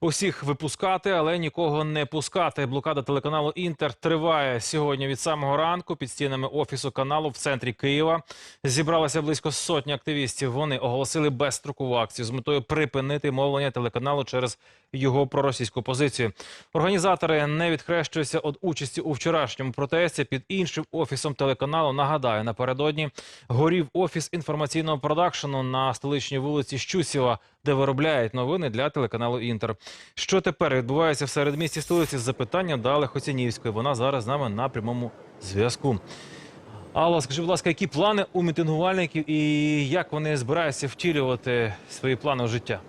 Усіх випускати, але нікого не пускати. Блокада телеканалу Інтер триває сьогодні від самого ранку під стінами офісу каналу в центрі Києва. Зібралося близько сотні активістів. Вони оголосили безстрокову акцію з метою припинити мовлення телеканалу через його проросійську позицію. Організатори не відхрещуються від участі у вчорашньому протесті під іншим офісом телеканалу. Нагадаю, напередодні горів офіс інформаційного продакшену на столичній вулиці Щусєва, де виробляють новини для телеканалу Інтер. Що тепер відбувається в середмісті столиці? Запитання дали Хоцянівської. Вона зараз з нами на прямому зв'язку. Алла, скажи, будь ласка, які плани у мітингувальників і як вони збираються втілювати свої плани у життя?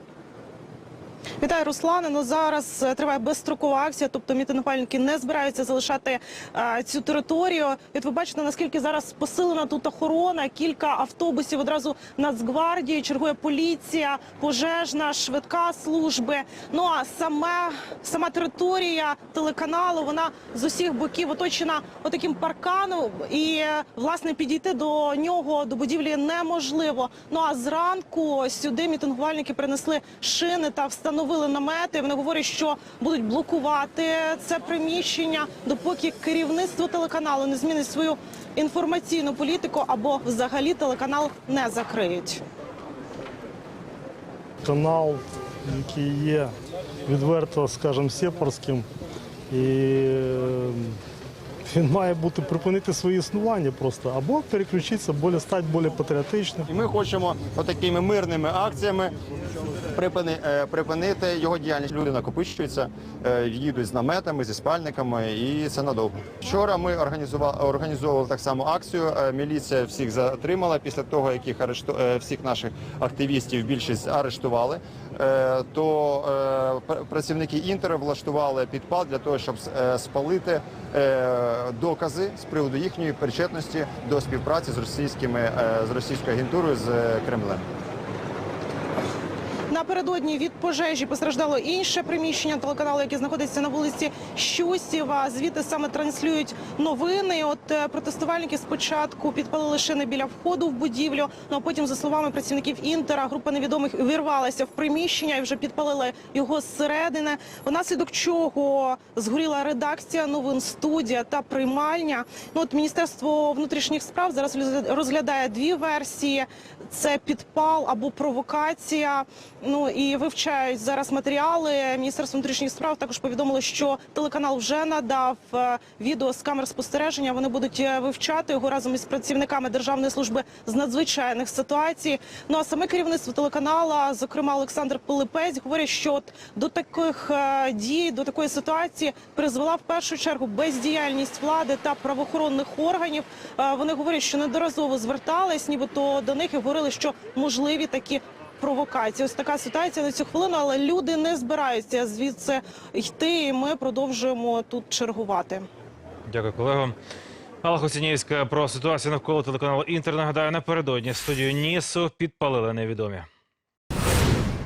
Вітаю, Руслане. Ну зараз е, триває безстрокова акція, тобто мітингувальники не збираються залишати е, цю територію. І От ви бачите, наскільки зараз посилена тут охорона, кілька автобусів одразу Нацгвардії, чергує поліція, пожежна, швидка служби. Ну а саме сама територія телеканалу вона з усіх боків оточена отаким парканом, і е, власне підійти до нього до будівлі неможливо. Ну а зранку сюди мітингувальники принесли шини та встановили намети. Вони говорять, що будуть блокувати це приміщення, допоки керівництво телеканалу не змінить свою інформаційну політику або взагалі телеканал не закриють. канал, який є відверто, скажімо, сепарським. І він має бути припинити своє існування просто або переключитися, більш, стати більш патріотичним. І ми хочемо отакими мирними акціями припини, е, припинити його діяльність. Люди накопичуються, е, їдуть з наметами, зі спальниками, і це надовго. Вчора ми організували, організовували так само акцію. Е, Міліція всіх затримала після того, як їх арешту... всіх наших активістів більшість арештували. Е, То е, працівники інтер влаштували підпал для того, щоб е, спалити докази з приводу їхньої причетності до співпраці з російськими з російською агентурою з Кремлем. Напередодні від пожежі постраждало інше приміщення телеканалу, яке знаходиться на вулиці Щусєва. Звідти саме транслюють новини. От е, протестувальники спочатку підпалили шини біля входу в будівлю. Ну а потім, за словами працівників інтера, група невідомих увірвалася в приміщення і вже підпалила його зсередини. Внаслідок чого згоріла редакція новин, студія та приймальня. Ну от міністерство внутрішніх справ зараз розглядає дві версії: це підпал або провокація. Ну і вивчають зараз матеріали. Міністерство внутрішніх справ також повідомило, що телеканал вже надав е, відео з камер спостереження. Вони будуть е, вивчати його разом із працівниками Державної служби з надзвичайних ситуацій. Ну а саме керівництво телеканала, зокрема Олександр Пилипець, говорять, що от до таких е, дій, до такої ситуації призвела в першу чергу бездіяльність влади та правоохоронних органів. Вони говорять, що неодноразово звертались, нібито до них і говорили, що можливі такі провокації. Ось така ситуація на цю хвилину, але люди не збираються звідси йти. і Ми продовжуємо тут чергувати. Дякую, колего. Алла Хоцянівська про ситуацію навколо телеканалу Інтер. Нагадаю, напередодні студію Нісу підпалили невідомі.